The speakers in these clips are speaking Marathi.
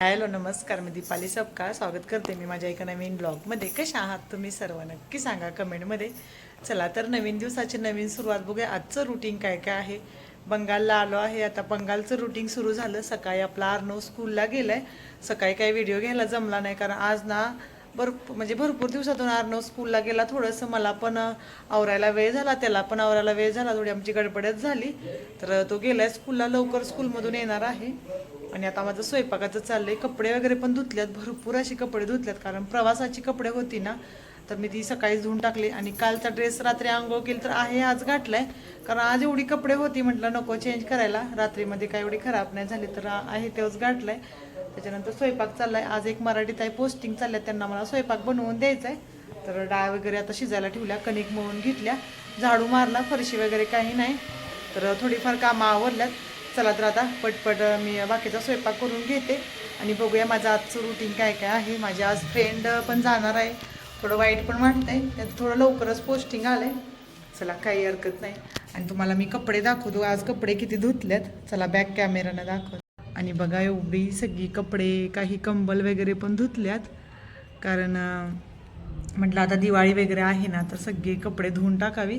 हॅलो नमस्कार. मी दीपाली सबका स्वागत करते मी माझ्या एका नवीन ब्लॉगमध्ये. कशा आहात तुम्ही सर्व? नक्की सांगा कमेंटमध्ये. चला तर नवीन दिवसाची नवीन सुरुवात बघूया. आजचं रुटीन काय काय आहे? बंगालला आलो आहे. आता बंगालचं रुटीन सुरू झालं. सकाळी आपला आर्नो स्कूलला गेलाय. सकाळी काही व्हिडिओ घ्यायला जमला नाही कारण आज ना भरपूर म्हणजे भरपूर दिवसातून आर्नो स्कूलला गेला. थोडंसं मला पण आवरायला वेळ झाला. त्याला पण आवरायला वेळ झाला. थोडी आमची गडबडच झाली. तर तो गेलाय स्कूलला लवकर स्कूलमधून येणार आहे. आणि आता माझं स्वयंपाकाचं चाललंय. कपडे वगैरे पण धुतल्यात. भरपूर अशी कपडे धुतल्यात. कारण प्रवासाची कपडे होती ना तर मी ती सकाळीच धुवून टाकली. आणि कालचा ड्रेस रात्री आंघोळ केली तर आहे आज घातलाय. कारण आज एवढी कपडे होती म्हटलं नको चेंज करायला. रात्रीमध्ये काय एवढी खराब नाही झाली तर आहे तेव्हाच घातलाय. त्याच्यानंतर स्वयंपाक चाललाय. आज एक मराठी ताई पोस्टिंग चालल्या त्यांना मला स्वयंपाक बनवून द्यायचा आहे तर डाळ वगैरे आता शिजायला ठेवल्या. कणिक मळून घेतल्या. झाडू मारला. फरशी वगैरे काही नाही. तर थोडीफार कामं आवरल्यात. चला तर आता पटपट मी बाकीचा स्वयंपाक करून घेते आणि बघूया माझं आजचं रुटीन काय काय आहे. माझी आज फ्रेंड पण जाणार आहे. थोडं वाईट पण वाटतंय. त्यात थोडं लवकरच पोस्टिंग आलं आहे चला काही हरकत नाही. आणि तुम्हाला मी कपडे दाखवतो. आज कपडे किती धुतलेत? चला बॅक कॅमेरानं दाखव आणि बघा एवढी सगळी कपडे काही कंबल वगैरे पण धुतल्यात. कारण म्हटलं आता दिवाळी वगैरे आहे ना तर सगळे कपडे धुवून टाकावी.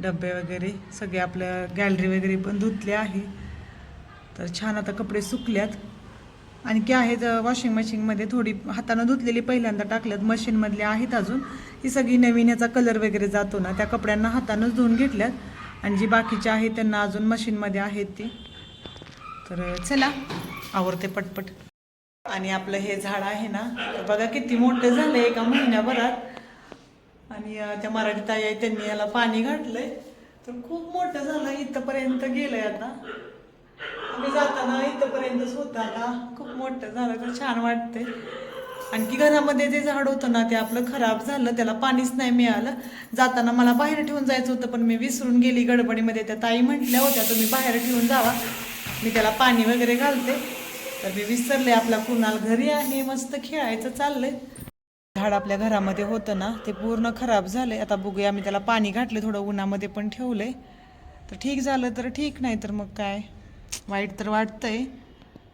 डबे वगैरे सगळे आपल्या गॅलरी वगैरे पण धुतले आहे. तर छान आता कपडे सुकल्यात. आणखी आहेत वॉशिंग मशीनमध्ये थोडी हातानं धुतलेली पहिल्यांदा टाकल्यात. मशीनमधले आहेत अजून. ही सगळी नवीन याचा कलर वगैरे जातो ना. त्या कपड्यांना हातानंच धुवून घेतल्यात. आणि जी बाकीची आहेत त्यांना अजून मशीनमध्ये आहेत ती. तर चला. आवडते पटपट. आणि आपलं हे झाड आहे ना. तर बघा किती मोठं झालं एका महिन्याभरात. आणि त्या मराठी ताई आहे त्यांनी याला पाणी घातलंय. तर खूप मोठं झालं इथपर्यंत गेलंय आता. आम्ही जाताना इथंपर्यंत स्वतःला खूप मोठं झालं तर छान वाटतंय. आणखी घरामध्ये जे झाड होतं ना ते आपलं खराब झालं त्याला पाणीच नाही मिळालं. जाताना मला बाहेर ठेवून जायचं होतं पण मी विसरून गेली गडबडीमध्ये. त्या ताई म्हटल्या होत्या तुम्ही बाहेर ठेवून जावा. मी त्याला पाणी वगैरे घालते. तर मी विसरले आपला कुणाल घरी आहे मस्त खेळायचं चाललंय. झाड आपल्या घरामध्ये होतं ना ते पूर्ण खराब झालं आता बघूया आम्ही त्याला पाणी घातलं थोडं उन्हामध्ये पण ठेवलं तर ठीक झालं तर ठीक नाही तर मग काय? वाईट तर वाटतंय.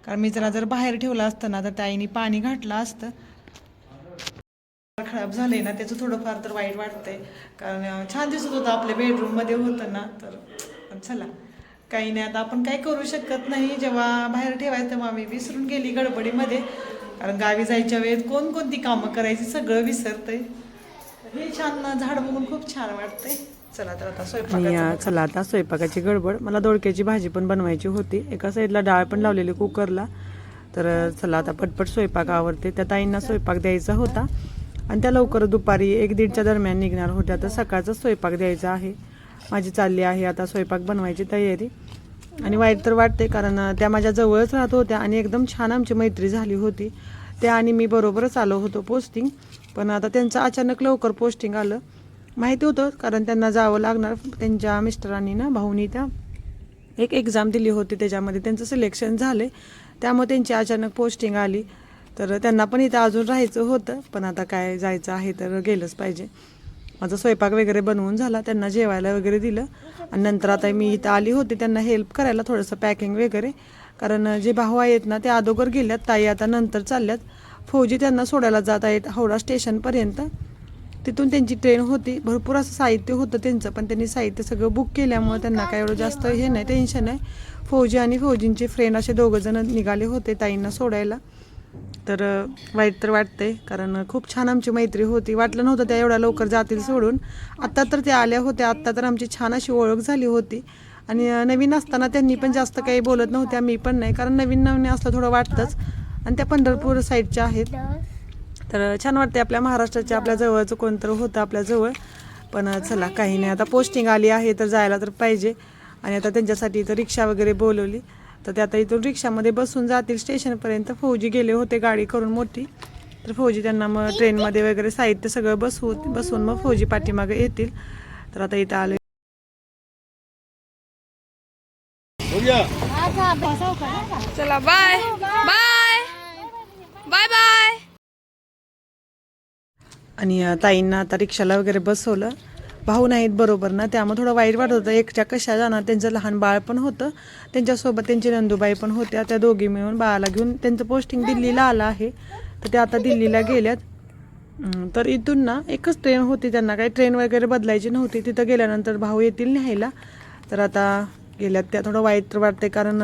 कारण मी जरा जर बाहेर ठेवलं असतं ना तर ताईने पाणी घातलं असतं. खराब झालंय ना त्याचं थोडंफार तर वाईट वाटतंय. कारण छान दिसत होतं आपल्या बेडरूममध्ये होतं ना तर चला. काही नाही आता आपण काय करू शकत नाही. जेव्हा बाहेर ठेवायचं तेव्हा मी विसरून गेली गडबडीमध्ये. कारण गावी जायच्या वेळेत कोणकोणती कामं करायची सगळं विसरतंय. हे छान झाड बघून खूप छान वाटतंय. चला तर आता स्वयंपाक चला आता स्वयंपाकाची गडबड. मला दोडक्याची भाजी पण बनवायची होती. एका साईडला डाळ पण लावलेली कुकरला. तर चला आता पटपट स्वयंपाक आवडते त्या ताईंना स्वयंपाक द्यायचा होता. आणि त्या लवकर दुपारी एक दीडच्या दरम्यान निघणार होत्या. तर सकाळचा स्वयंपाक द्यायचा आहे. माझी चालली आहे आता स्वयंपाक बनवायची तयारी. आणि वाईट तर वाटते कारण त्या माझ्या जवळच राहत होत्या आणि एकदम छान आमची मैत्री झाली होती. त्या आणि मी बरोबरच आलो होतो पोस्टिंग पण आता त्यांचं अचानक लवकर पोस्टिंग आलं. माहिती होतं कारण त्यांना जावं लागणार. त्यांच्या मिस्टरांनी ना भाऊनी त्या एक एक्झाम दिली होती. त्याच्यामध्ये त्यांचं सिलेक्शन झाले त्यामुळे त्यांची अचानक पोस्टिंग आली. तर त्यांना पण इथं अजून राहायचं होतं. पण आता काय जायचं आहे तर गेलंच पाहिजे. माझा स्वयंपाक वगैरे बनवून झाला त्यांना जेवायला वगैरे दिलं. आणि नंतर आता मी इथं आली होती त्यांना हेल्प करायला थोडंसं पॅकिंग वगैरे. कारण जे भाऊ आहेत ना ते अगोदर गेल्यात ताई आता नंतर चालल्यात. फौजी त्यांना सोडायला जात आहेत हावडा स्टेशनपर्यंत तिथून त्यांची ट्रेन होती. भरपूर असं साहित्य होतं त्यांचं पण त्यांनी साहित्य सगळं बुक केल्यामुळे त्यांना काय एवढं जास्त हे नाही टेन्शन आहे फौजी आणि फौजींचे फ्रेंड असे दोघंजण निघाले होते ताईंना सोडायला. तर वाईट तर वाटते कारण खूप छान आमची मैत्री होती. वाटलं नव्हतं त्या एवढ्या लवकर जातील सोडून. आत्ता तर त्या आल्या होत्या. आत्ता तर आमची छान अशी ओळख झाली होती. आणि नवीन असताना त्यांनी पण जास्त काही बोलत नव्हत्या. मी पण नाही. कारण नवीन नवीन असलं थोडं वाटतंच. आणि त्या पंढरपूर साईडच्या आहेत. तर छान वाटते आपल्या महाराष्ट्राच्या आपल्या जवळचं कोणतं होतं आपल्याजवळ पण चला काही नाही. आता पोस्टिंग आली आहे तर जायला तर पाहिजे. आणि आता त्यांच्यासाठी तर रिक्षा वगैरे बोलवली. तर ते आता इथून रिक्षामध्ये बसून जातील. स्टेशनपर्यंत फौजी गेले होते गाडी करून मोठी. तर फौजी त्यांना मग ट्रेनमध्ये वगैरे साहित्य सगळं बसवू बसून मग फौजी पाठीमागे येतील. तर आता इथं आले चला बाय बाय बाय बाय आणि ताईंना आता रिक्षाला वगैरे बसवलं. भाऊ नाहीत बरोबर ना? त्यामुळे थोडं वाईट वाटत होतं. एकच्या कशा जाणार? त्यांचं लहान बाळ पण होतं. त्यांच्यासोबत त्यांची नंदूबाई पण होत्या. त्या दोघी मिळून बाळाला घेऊन त्यांचं पोस्टिंग दिल्लीला आलं आहे. तर ते आता दिल्लीला गेल्यात. तर इथून ना एकच ट्रेन होती त्यांना. काही ट्रेन वगैरे बदलायची नव्हती. तिथं गेल्यानंतर भाऊ येतील न्यायला. तर आता गेल्यात त्या. थोडं वाईट तर वाटते कारण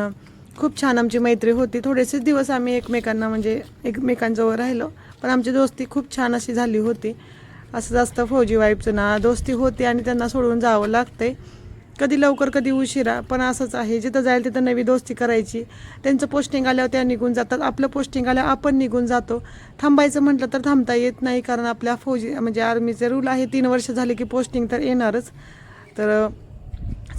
खूप छान आमची मैत्री होती. थोडेसेच दिवस आम्ही एकमेकांना म्हणजे एकमेकांजवळ राहिलो. पण आमची दोस्ती खूप छान अशी झाली होती. असं जास्त फौजी वाईफचं ना दोस्ती होती आणि त्यांना सोडून जावं लागतंय. कधी लवकर कधी उशिरा पण असंच आहे. जिथं जाईल तिथं नवी दोस्ती करायची. त्यांचं पोस्टिंग आल्यावर त्या निघून जातात. आपलं पोस्टिंग आल्यावर आपण निघून जातो. थांबायचं म्हटलं तर थांबता येत नाही कारण आपल्या फौजी म्हणजे आर्मीचे रूल आहे तीन वर्ष झाले की पोस्टिंग तर येणारच. तर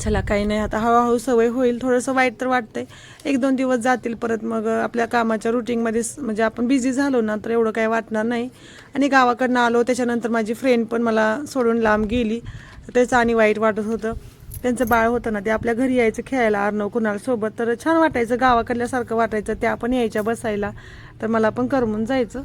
चला काही नाही आता हळूहळू सवय होईल थोडंसं वाईट तर वाटतंय. एक दोन दिवस जातील परत मग आपल्या कामाच्या रुटीनमध्ये म्हणजे आपण बिझी झालो ना तर एवढं काही वाटणार नाही. आणि गावाकडनं आलो त्याच्यानंतर माझी फ्रेंड पण मला सोडून लांब गेली. त्याचं आणि वाईट वाटत होतं. त्यांचं बाळ होतं ना ते आपल्या घरी यायचं खेळायला अर्णव कुणालसोबत तर छान वाटायचं गावाकडल्यासारखं वाटायचं त्या पण यायच्या बसायला. तर मला पण करमून जायचं.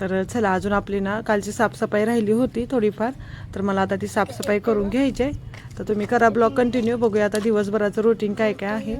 तर चला अजून आपली ना कालची साफसफाई राहिली होती थोडीफार. तर मला आता ती साफसफाई करून घ्यायची आहे. तर तुम्ही करा ब्लॉग कंटिन्यू बघूया आता दिवसभराचं रुटीन काय काय आहे.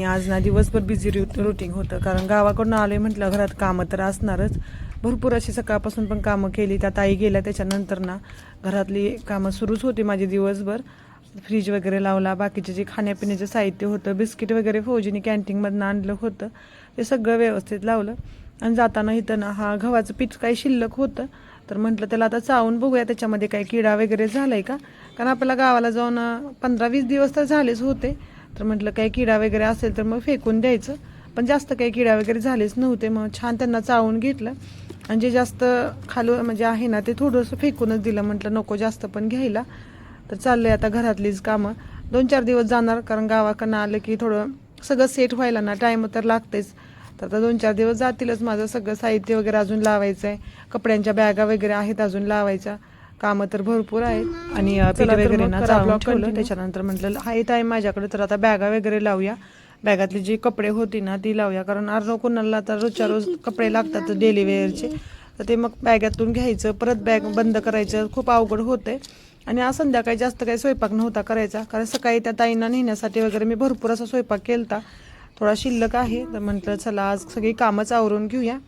आणि आज ना दिवसभर बिझी रुटीन होतं. कारण गावाकडून आले म्हटलं घरात कामं तर असणारच. भरपूर अशी सकाळपासून पण कामं केली. त्या ताई गेल्या त्याच्यानंतर ना घरातली कामं सुरूच होती माझी दिवसभर. फ्रीज वगैरे लावला बाकीचे जे खाण्यापिण्याचे साहित्य होतं बिस्किट वगैरे फौजीने कॅन्टीनमधनं आणलं होतं. ते सगळं व्यवस्थित लावलं. आणि जाताना इथं ना हा गव्हाचं पीठ काही शिल्लक होतं. तर म्हटलं त्याला आता चावून बघूया त्याच्यामध्ये काही किडा वगैरे झाला आहे का? कारण आपल्याला गावाला जाऊन पंधरा वीस दिवस तर झालेच होते. तर म्हटलं काही किडा वगैरे असेल तर मग फेकून द्यायचं. पण जास्त काही किडा वगैरे झालेच नव्हते. मग छान त्यांना चावून घेतलं. आणि जे जास्त खालू म्हणजे आहे ना ते थोडंसं फेकूनच दिलं. म्हटलं नको जास्त पण घ्यायला. तर चाललंय आता घरातलीच कामं. दोन चार दिवस जाणार कारण गावाकडनं आलं की थोडं सगळं सेट व्हायला ना टाईम तर लागतेच. तर आता दोन चार दिवस जातीलच. माझं सगळं साहित्य वगैरे अजून लावायचं आहे कपड्यांच्या बॅगा वगैरे आहेत अजून लावायच्या. कामं तर भरपूर आहेत. आणि अं, पीठ वगैरे ना चालून ठेवलं. त्याच्यानंतर म्हटलं हाय टाईम माझ्याकडे तर आता बॅगा वगैरे लावूया. बॅगातली जी कपडे होती ना ती लावूया. कारण अर्नो कोणाला आता रोजच्या रोज कपडे लागतात डेली वेअरचे तर ते मग बॅगातून घ्यायचं. परत बॅग बंद करायचं. खूप अवघड होतंय. आणि आज संध्याकाळी जास्त काही स्वयंपाक नव्हता करायचा. कारण सकाळी त्या ताईंना नेण्यासाठी वगैरे मी भरपूर असा स्वयंपाक केलता. थोडा शिल्लक आहे. तर म्हटलं चला आज सगळी कामच आवरून घेऊया.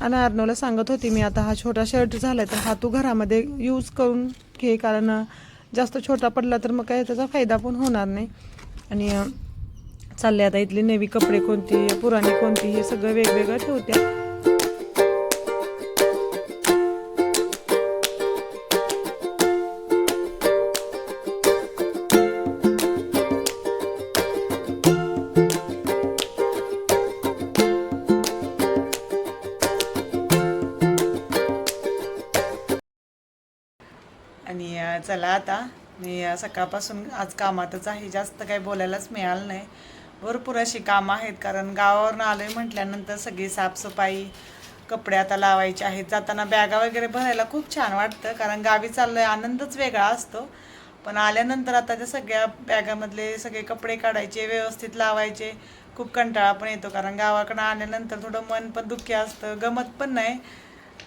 आणि अर्नवला सांगत होती मी आता हा छोटा शर्ट झाला तर हा तू घरामध्ये यूज करून घे कारण जास्त छोटा पडला तर मग काय त्याचा फायदा पण होणार नाही. आणि चालले आता इथले नवी कपडे कोणती पुराणी कोणती हे सगळं वेगवेगळं ठेवते. चला आता. मी सकाळपासून आज कामातच आहे. जास्त काही बोलायलाच मिळालं नाही. भरपूर अशी कामं आहेत. कारण गावावरून आहे म्हटल्यानंतर सगळी साफसफाई कपडे आता लावायचे आहेत. जाताना बॅगा वगैरे भरायला खूप छान वाटतं. कारण गावी चाललोय आनंदच वेगळा असतो. पण आल्यानंतर आता त्या सगळ्या बॅगामधले सगळे कपडे काढायचे व्यवस्थित लावायचे. खूप कंटाळा पण येतो. कारण गावाकडं आल्यानंतर थोडं मन पण दुःखी असतं. गमत पण नाही.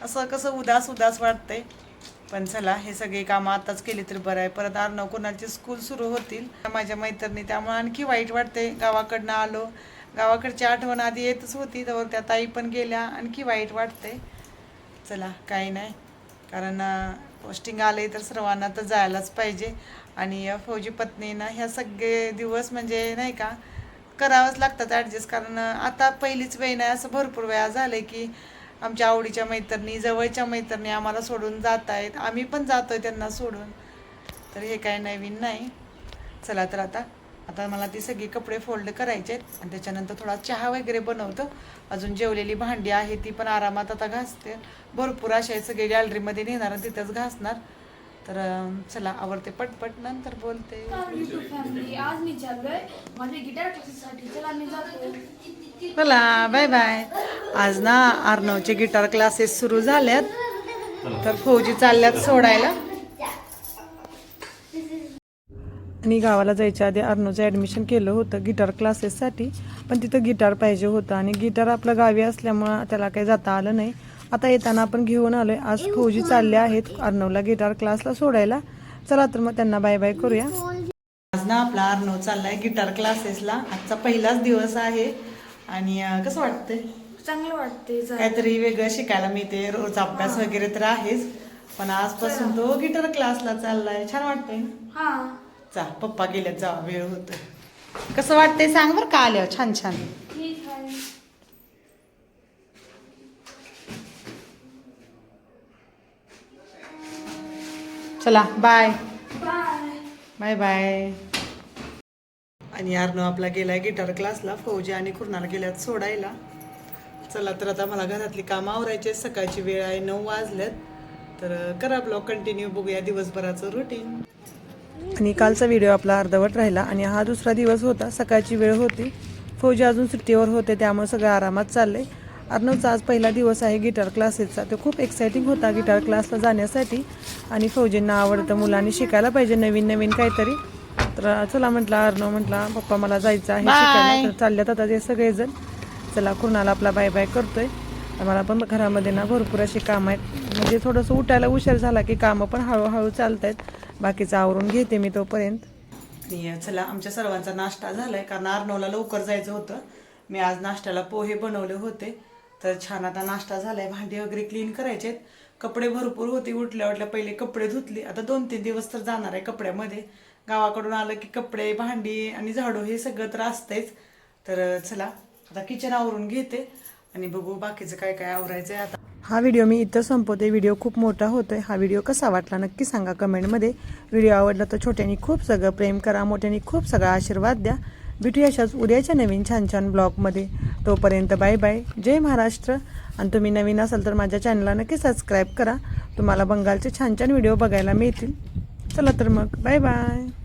असं कसं उदास उदास वाटतंय. पण चला हे सगळे कामं आताच केली तर बरं आहे. परत अर्णव कोणाचे स्कूल सुरू होतील. माझ्या मैत्रिणी त्यामुळे आणखी वाईट वाटते. गावाकडनं आलो. गावाकडची आठवण आधी येतच होती तर त्या ताई पण गेल्या. आणखी वाईट वाटते. चला काही नाही. कारण पोस्टिंग आले तर सर्वांना तर जायलाच पाहिजे. आणि या फौजी पत्नीनं ह्या सगळे दिवस म्हणजे नाही का करावंच लागतात ॲडजस्ट कारण आता पहिलीच वेळ नाही असं भरपूर वेळा झालं की आमच्या आवडीच्या मैत्रिणी जवळच्या मैत्रिणी आम्हाला सोडून जात आहेत. आम्ही पण जातोय त्यांना सोडून. तर हे काय नवीन नाही. चला तर आता आता मला ती सगळी कपडे फोल्ड करायचे आहेत आणि त्याच्यानंतर थोडा चहा वगैरे बनवतो. अजून जेवलेली भांडी आहे ती पण आरामात आता घासते. भरपूर अशा सगळे गॅलरीमध्ये नेणार तिथंच घासणार. तर चला आवडते पटपट नंतर बोलते. फॅमिली आज मी गिटार क्लासेससाठी चला मी जातो. चला बाय बाय आज ना आर्नवचे गिटार क्लासेस सुरू झाल्यात तर फौजी चालल्यात सोडायला. आणि गावाला जायच्या आधी अर्नोचं ॲडमिशन केलं होतं गिटार क्लासेससाठी पण तिथं गिटार पाहिजे होतं. आणि गिटार आपलं गावी असल्यामुळं त्याला काही जाता आलं नाही. आता येताना आपण घेऊन आलोय. आज फौजी चालले आहेत अर्नवला गिटार क्लासला सोडायला. चला तर मग त्यांना बाय बाय करूया. आज ना आपला अर्नव चाललाय गिटार क्लासेसला आजचा पहिलाच दिवस आहे. आणि कसं वाटतंय? चांगलं वाटते काहीतरी वेगळं शिकायला मिळते रोज अभ्यास वगैरे तर आहेच. पण आजपासून तो गिटार क्लासला चाललाय. छान वाटतंय ना? हा. जा पप्पा गेल्यात जा वेळ होत कसं वाटतंय? सांग बरं का आल्यावर? छान छान ठीक आहे चला बाय बाय बाय बाय आणि यारनं आपला गेलाय गिटार क्लासला फौजी आणि कुर्नाला गेल्यात सोडायला. चला तर आता मला घरातली कामं आवरायची आहेत. सकाळची वेळ आहे नऊ वाजल्यात तर करा ब्लॉग कंटिन्यू बघूया दिवसभराचं रुटीन आणि कालचा व्हिडिओ आपला अर्धवट राहिला आणि हा दुसरा दिवस होता. सकाळची वेळ होती. फौजी अजून सुट्टीवर होते त्यामुळे सगळं आरामात चाललंय. अर्णवचा आज पहिला दिवस आहे गिटार क्लासेसचा. तो खूप एक्साइटिंग होता गिटार क्लासला जाण्यासाठी. आणि फौजींना आवडतं मुलांनी शिकायला पाहिजे नवीन नवीन काहीतरी. तर चला म्हटलं अर्णव म्हटला पप्पा मला जायचं आहे शिकायला. तर चालल्यात आता ते सगळेजण. चला कुणाला आपला बाय बाय करतोय. तर मला पण घरामध्ये ना भरपूर अशी कामं आहेत. म्हणजे थोडंसं उठायला उशीर झाला की कामं पण हळूहळू चालत आहेत बाकीचं आवरून घेते मी तोपर्यंत. आणि चला आमच्या सर्वांचा नाश्ता झालाय. कारण अर्णवला लवकर जायचं होतं. मी आज नाश्त्याला पोहे बनवले होते. तर छान आता नाश्ता झालाय भांडी वगैरे क्लीन करायचे आहेत कपडे भरपूर होते उठल्या उठल्या पहिले कपडे धुतले. आता दोन तीन दिवस तर जाणार आहे कपड्यामध्ये. गावाकडून आलं की कपडे भांडी आणि झाडू हे सगळं तर असतंयच. तर चला आता किचन आवरून घेते आणि बघू बाकीचं काय काय आवरायचं आहे आता. हा व्हिडिओ मी इथं संपवते. व्हिडिओ खूप मोठा होतोय. हा व्हिडिओ कसा वाटला नक्की सांगा कमेंटमध्ये. व्हिडिओ आवडला तर छोट्यानी खूप सगळं प्रेम करा मोठ्यानी खूप सगळा आशीर्वाद द्या. भेटूया अशाच उद्याच्या नवीन छान छान ब्लॉगमध्ये. तोपर्यंत बाय बाय. जय महाराष्ट्र. आणि तुम्ही नवीन असाल तर माझ्या चॅनलला नक्की सबस्क्राईब करा. तुम्हाला बंगालचे छान छान व्हिडिओ बघायला मिळतील. चला तर मग. Bye bye.